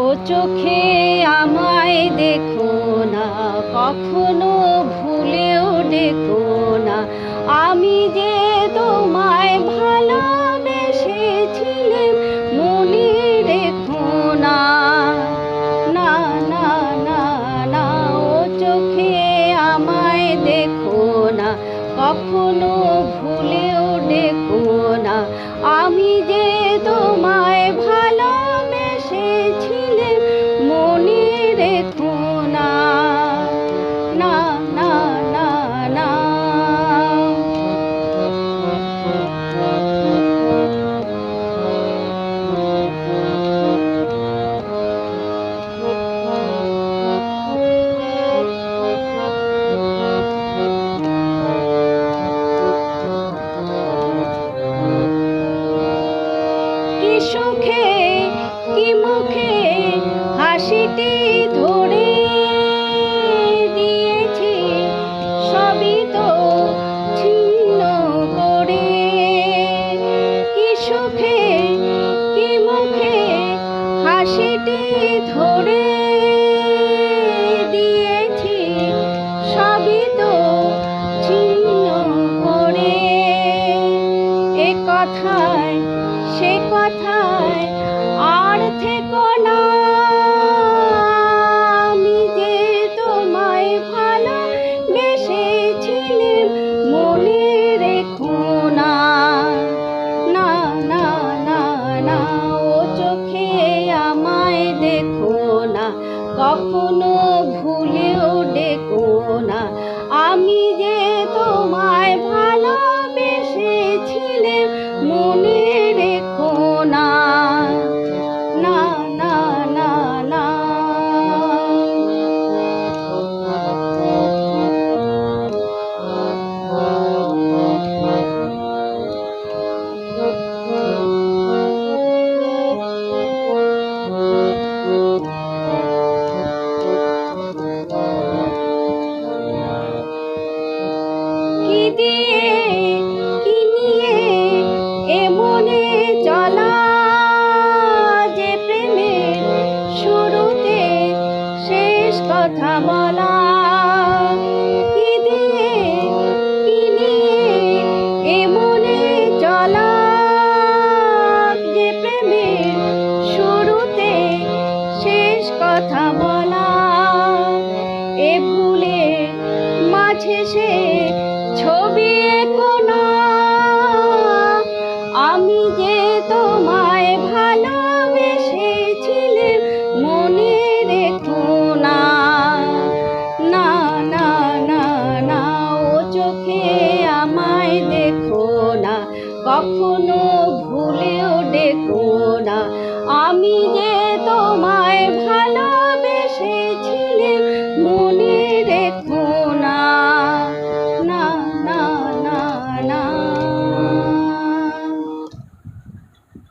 ও চোখে আমায় দেখো না, কখনো ভুলেও দেখো না। আমি যে তোমায় ভালোবেসেছিলাম, মনে রেখো না। না না না না, ও চোখে আমায় দেখো না, কখনো ভুলেও দেখো কি মুখে হাসিটি ধরে দিয়েছি, সবই তো ছিন্ন করে। কি সুখে, কি মুখে হাসিটি ধরে দিয়েছি, সবই তো ছিন্ন কথায়, সে কথায় থেকো না আমি যে তোমায় ভালো বেসেছিলাম মনে রেখো না না না না না, ও চোখে আমায় দেখো না। কখনো ভুলেও ডেকো না। আমি যে দিয়ে চলা যে প্রেমের শুরুতে শেষ কথা বলা। কি দিয়ে চলা যে প্রেমের শুরুতে শেষ কথা বলা। এ ভুলে মাঝে সে ছবি এঁকো আমি যে তোমায় ভালোবেসেছিলাম মনে রেখো না। না না না না, ও চোখে আমায় দেখো না। কখনো